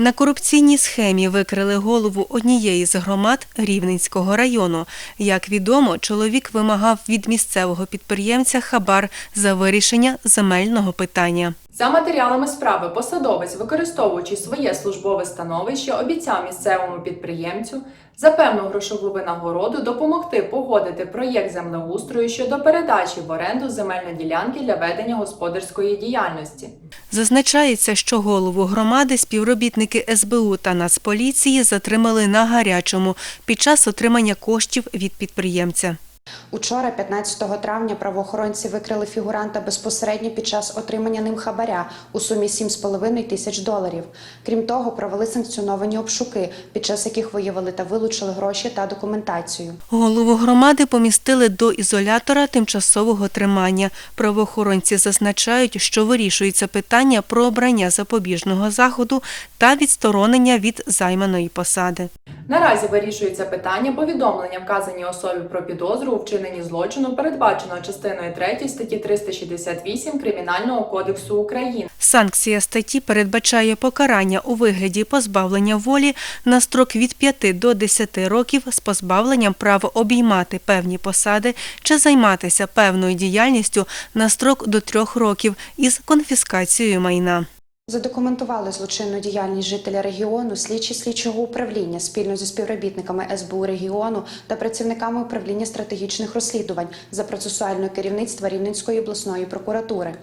На корупційній схемі викрили голову однієї з громад Рівненського району. Як відомо, чоловік вимагав від місцевого підприємця хабар за вирішення земельного питання. За матеріалами справи посадовець, використовуючи своє службове становище, обіцяв місцевому підприємцю за певну грошову винагороду допомогти погодити проєкт землеустрою щодо передачі в оренду земельної ділянки для ведення господарської діяльності. Зазначається, що голову громади співробітники СБУ та Нацполіції затримали на гарячому під час отримання коштів від підприємця. Учора, 15 травня, правоохоронці викрили фігуранта безпосередньо під час отримання ним хабаря у сумі 7,5 тисяч доларів. Крім того, провели санкціоновані обшуки, під час яких виявили та вилучили гроші та документацію. Голову громади помістили до ізолятора тимчасового тримання. Правоохоронці зазначають, що вирішується питання про обрання запобіжного заходу та відсторонення від займаної посади. Наразі вирішується питання повідомлення вказаній особі про підозру у вчиненні злочину, передбаченого частиною 3 статті 368 Кримінального кодексу України. Санкція статті передбачає покарання у вигляді позбавлення волі на строк від 5 до 10 років з позбавленням права обіймати певні посади чи займатися певною діяльністю на строк до 3 років із конфіскацією майна. Задокументували злочинну діяльність жителя регіону слідчі слідчого управління спільно зі співробітниками СБУ регіону та працівниками управління стратегічних розслідувань за процесуального керівництва Рівненської обласної прокуратури.